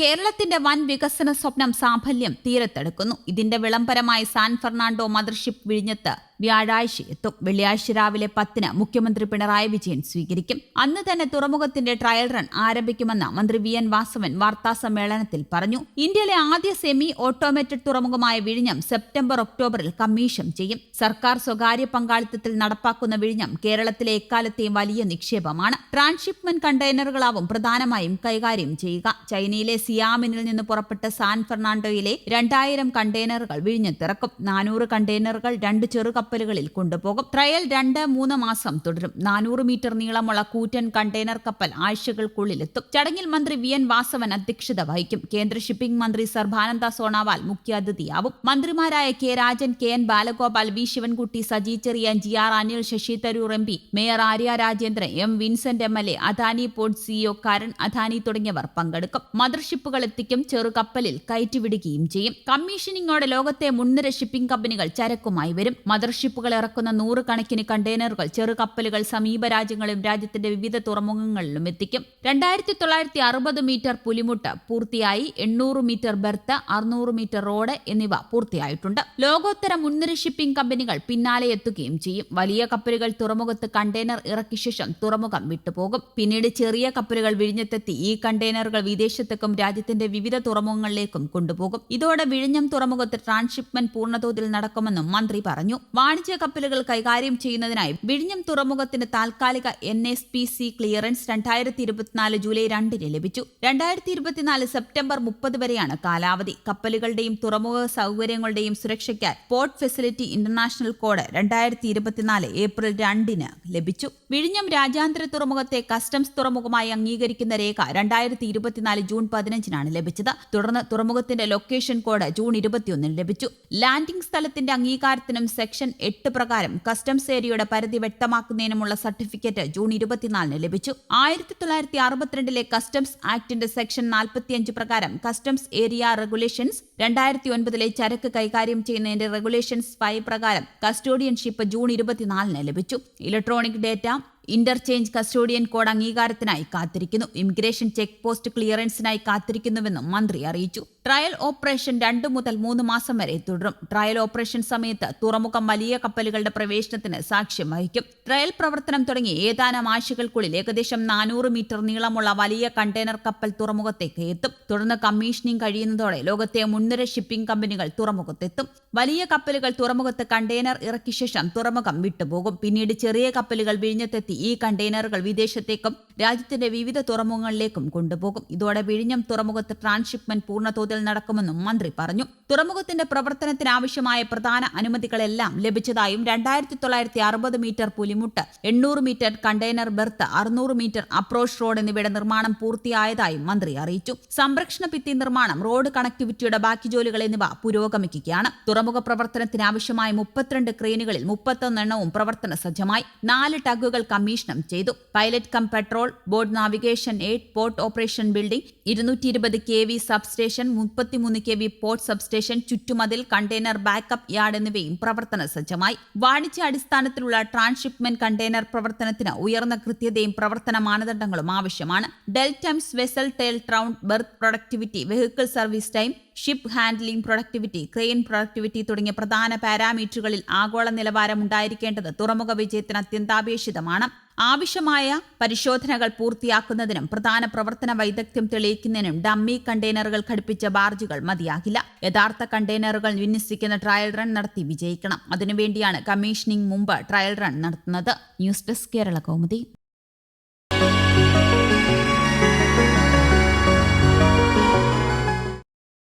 കേരളത്തിന്റെ വൻ വികസന സ്വപ്നം സാഫല്യം തീരത്തെടുക്കുന്നു. ഇതിന്റെ വിളംബരമായി സാൻ ഫെർണാണ്ടോ മദർഷിപ്പ് വിഴിഞ്ഞത്ത് വ്യാഴാഴ്ച എത്തും വെള്ളിയാഴ്ച രാവിലെ പത്തിന് മുഖ്യമന്ത്രി പിണറായി വിജയൻ സ്വീകരിക്കും. അന്ന് തന്നെ തുറമുഖത്തിന്റെ ട്രയൽ റൺ ആരംഭിക്കുമെന്ന് മന്ത്രി വി എൻ വാസവൻ വാർത്താ സമ്മേളനത്തിൽ പറഞ്ഞു. ഇന്ത്യയിലെ ആദ്യ സെമി ഓട്ടോമേറ്റഡ് തുറമുഖമായ വിഴിഞ്ഞം സെപ്റ്റംബർ ഒക്ടോബറിൽ കമ്മീഷൻ ചെയ്യും. സർക്കാർ സ്വകാര്യ പങ്കാളിത്തത്തിൽ നടപ്പാക്കുന്ന വിഴിഞ്ഞം കേരളത്തിലെ എക്കാലത്തെയും വലിയ നിക്ഷേപമാണ്. ട്രാൻസ്ഷിപ്മെന്റ് കണ്ടെയ്നറുകളാവും പ്രധാനമായും കൈകാര്യം ചെയ്യുക. ചൈനയിലെ സിയാമിനിൽ നിന്ന് പുറപ്പെട്ട സാൻ ഫെർണാണ്ടോയിലെ രണ്ടായിരം കണ്ടെയ്നറുകൾ വിഴിഞ്ഞത്തിറക്കും നാനൂറ് കണ്ടെയ്നറുകൾ രണ്ട് ചെറുകപ്പലുകളിൽ കൊണ്ടുപോകും. ട്രയൽ രണ്ട് മൂന്ന് മാസം തുടരും. നാനൂറ് മീറ്റർ നീളമുള്ള കൂറ്റൻ കണ്ടെയ്നർ കപ്പൽ ആഴ്ചകൾക്കുള്ളിലെത്തും. ചടങ്ങിൽ മന്ത്രി വി. എൻ. വാസവൻ അധ്യക്ഷത വഹിക്കും. കേന്ദ്ര ഷിപ്പിംഗ് മന്ത്രി സർബാനന്ദ സോണോവാൾ മുഖ്യാതിഥിയാവും. മന്ത്രിമാരായ K. Rajan K. N. Balagopal V. Sivankutty Saji Cherian G. R. Anil Shashi Tharoor M P mayor Arya Rajendran M. Vincent M. L. A Adani port CEO Karan Adani തുടങ്ങിയവർ പങ്കെടുക്കും. മദർഷിപ്പുകൾ എത്തിക്കും ചെറുകപ്പലിൽ കയറ്റിവിടുകയും ചെയ്യും. കമ്മീഷനിങ്ങോടെ ലോകത്തെ മുൻനിര ഷിപ്പിംഗ് കമ്പനികൾ ചരക്കുമായി വരും. മദർഷിപ്പുകൾ ഇറക്കുന്ന നൂറുകണക്കിന് കണ്ടെയ്നറുകൾ ചെറുകപ്പലുകൾ സമീപ രാജ്യങ്ങളിലും രാജ്യത്തിന്റെ വിവിധ തുറമുഖങ്ങളിലും എത്തിക്കും. രണ്ടായിരത്തി തൊള്ളായിരത്തി അറുപത് മീറ്റർ പുലിമുട്ട് പൂർത്തിയായി എണ്ണൂറ് മീറ്റർ ബെർത്ത് അറുന്നൂറ് മീറ്റർ റോഡ് എന്നിവ പൂർത്തിയായിട്ടുണ്ട്. ലോകോത്തര മുൻനിര ഷിപ്പിംഗ് കമ്പനികൾ പിന്നാലെ എത്തുകയും ചെയ്യും. വലിയ കപ്പലുകൾ തുറമുഖത്ത് കണ്ടെയ്നർ ഇറക്കിയ ശേഷം തുറമുഖം വിട്ടുപോകും. പിന്നീട് ചെറിയ കപ്പലുകൾ വിഴിഞ്ഞത്തെത്തി ഈ കണ്ടെയ്നറുകൾ വിദേശത്തേക്കും രാജ്യത്തിന്റെ വിവിധ തുറമുഖങ്ങളിലേക്കും കൊണ്ടുപോകും. ഇതോടെ വിഴിഞ്ഞം തുറമുഖത്ത് ട്രാൻസ്ഷിപ്മെന്റ് പൂർണതോതിൽ നടക്കുമെന്നും മന്ത്രി പറഞ്ഞു. വാണിജ്യ കപ്പലുകൾ കൈകാര്യം ചെയ്യുന്നതിനായി വിഴിഞ്ഞം തുറമുഖത്തിന് താൽക്കാലിക N S P C clearance രണ്ടായിരത്തി ഇരുപത്തിനാല് ജൂലൈ രണ്ടിന് ലഭിച്ചു. രണ്ടായിരത്തി ഇരുപത്തിനാല് സെപ്റ്റംബർ മുപ്പത് വരെയാണ് കാലാവധി. കപ്പലുകളുടെയും തുറമുഖ സൗകര്യങ്ങളുടെയും സുരക്ഷയ്ക്കായി പോർട്ട് ഫെസിലിറ്റി ഇന്റർനാഷണൽ കോഡ് രണ്ടായിരത്തി ഇരുപത്തിനാല് ഏപ്രിൽ രണ്ടിന് ലഭിച്ചു. വിഴിഞ്ഞം രാജ്യാന്തര തുറമുഖത്തെ കസ്റ്റംസ് തുറമുഖമായി അംഗീകരിക്കുന്ന രേഖ രണ്ടായിരത്തി ഇരുപത്തിനാല് ജൂൺ പതിനഞ്ചിനാണ് ലഭിച്ചത്. തുടർന്ന് തുറമുഖത്തിന്റെ ലൊക്കേഷൻ കോഡ് ജൂൺ ഇരുപത്തിയൊന്നിന് ലഭിച്ചു. ലാൻഡിംഗ് സ്ഥലത്തിന്റെ അംഗീകാരത്തിനും സെക്ഷൻ എട്ട് പ്രകാരം കസ്റ്റംസ് ഏരിയയുടെ പരിധി വ്യക്തമാക്കുന്നതിനുമുള്ള സർട്ടിഫിക്കറ്റ് ജൂൺ ഇരുപത്തിനാലിന് ലഭിച്ചു. ആയിരത്തി തൊള്ളായിരത്തി അറുപത്തിരണ്ടിലെ കസ്റ്റംസ് ആക്ടിന്റെ സെക്ഷൻ നാൽപ്പത്തിയഞ്ച് പ്രകാരം കസ്റ്റംസ് ഏരിയ റെഗുലേഷൻസ് രണ്ടായിരത്തി ഒൻപതിലെ ചരക്ക് കൈകാര്യം ചെയ്യുന്നതിന്റെ റെഗുലേഷൻസ് ഫൈവ് പ്രകാരം കസ്റ്റോഡിയൻഷിപ്പ് ജൂൺ ഇരുപത്തിനാലിന് ലഭിച്ചു. Electronic data interchange custodian code അംഗീകാരത്തിനായി കാത്തിരിക്കുന്നു. ഇമിഗ്രേഷൻ ചെക്ക് പോസ്റ്റ് ക്ലിയറൻസിനായി കാത്തിരിക്കുന്നുവെന്നും മന്ത്രി അറിയിച്ചു. ട്രയൽ ഓപ്പറേഷൻ രണ്ട് മുതൽ മൂന്ന് മാസം വരെ തുടരും. ട്രയൽ ഓപ്പറേഷൻ സമയത്ത് തുറമുഖം വലിയ കപ്പലുകളുടെ പ്രവേശനത്തിന് സാക്ഷ്യം വഹിക്കും. ട്രയൽ പ്രവർത്തനം തുടങ്ങി ഏതാനും ആഴ്ചകൾക്കുള്ളിൽ ഏകദേശം നാനൂറ് മീറ്റർ നീളമുള്ള വലിയ കണ്ടെയ്നർ കപ്പൽ തുറമുഖത്തേക്ക് എത്തും. തുടർന്ന് കമ്മീഷനിങ് കഴിയുന്നതോടെ ലോകത്തെ മുൻനിര ഷിപ്പിംഗ് കമ്പനികൾ തുറമുഖത്തെത്തും. വലിയ കപ്പലുകൾ തുറമുഖത്ത് കണ്ടെയ്നർ ഇറക്കിയ ശേഷം തുറമുഖം വിട്ടുപോകും. പിന്നീട് ചെറിയ കപ്പലുകൾ വിഴിഞ്ഞത്തെത്തി ഈ കണ്ടെയ്നറുകൾ വിദേശത്തേക്കും രാജ്യത്തിന്റെ വിവിധ തുറമുഖങ്ങളിലേക്കും കൊണ്ടുപോകും. ഇതോടെ വിഴിഞ്ഞം തുറമുഖത്ത് ട്രാൻസ്ഷിപ്മെന്റ് പൂർണതോതിൽ നടക്കുമെന്നും മന്ത്രി പറഞ്ഞു. തുറമുഖത്തിന്റെ പ്രവർത്തനത്തിനാവശ്യമായ പ്രധാന അനുമതികളെല്ലാം ലഭിച്ചതായും രണ്ടായിരത്തി തൊള്ളായിരത്തി അറുപത് മീറ്റർ പുലിമുട്ട് എണ്ണൂറ് മീറ്റർ കണ്ടെയ്നർ ബെർത്ത് അറുന്നൂറ് മീറ്റർ അപ്രോച്ച് റോഡ് എന്നിവയുടെ നിർമ്മാണം പൂർത്തിയായതായും മന്ത്രി അറിയിച്ചു. സംരക്ഷണ ഭിത്തി നിർമ്മാണം റോഡ് കണക്ടിവിറ്റിയുടെ ബാക്കി ജോലികൾ എന്നിവ പുരോഗമിക്കുകയാണ്. തുറമുഖ പ്രവർത്തനത്തിനാവശ്യമായ മുപ്പത്തിരണ്ട് ക്രെയിനുകളിൽ മുപ്പത്തൊന്നെണ്ണവും പ്രവർത്തന സജ്ജമായി. നാല് ടഗുകൾ കമ്മീഷണം ചെയ്തു. Pilot cum patrol boat navigation aid port operation building ഇരുന്നൂറ്റി ഇരുപത് കെ വി സബ്സ്റ്റേഷൻ മുപ്പത്തിമൂന്ന് കെ വി പോർട്ട് സബ്സ്റ്റേഷൻ ചുറ്റുമതിൽ കണ്ടെയ്നർ ബാക്കപ്പ് യാർഡ് എന്നിവയും പ്രവർത്തന സജ്ജമായി. വാണിജ്യ അടിസ്ഥാനത്തിലുള്ള ട്രാൻസ്ഷിപ്മെന്റ് കണ്ടെയ്നർ പ്രവർത്തനത്തിന് ഉയർന്ന കൃത്യതയും പ്രവർത്തന മാനദണ്ഡങ്ങളും ആവശ്യമാണ്. Dwell times vessel tail turnaround berth productivity vehicle service time ship handling productivity crane productivity തുടങ്ങിയ പ്രധാന പാരാമീറ്ററുകളിൽ ആഗോള നിലവാരം ഉണ്ടായിരിക്കേണ്ടത് തുറമുഖ വിജയത്തിന് അത്യന്താപേക്ഷിതമാണ്. ആവശ്യമായ പരിശോധനകൾ പൂർത്തിയാക്കുന്നതിനും പ്രധാന പ്രവർത്തന വൈദഗ്ധ്യം തെളിയിക്കുന്നതിനും ഡമ്മി കണ്ടെയ്നറുകൾ ഘടിപ്പിച്ച ബാർജുകൾ മതിയാകില്ല. യഥാർത്ഥ കണ്ടെയ്നറുകൾ വിന്യസിക്കുന്ന ട്രയൽ റൺ നടത്തി വിജയിക്കണം. അതിനുവേണ്ടിയാണ് കമ്മീഷനിംഗ് മുമ്പ് ട്രയൽ റൺ നടത്തുന്നത്. News desk Kerala Kaumudi.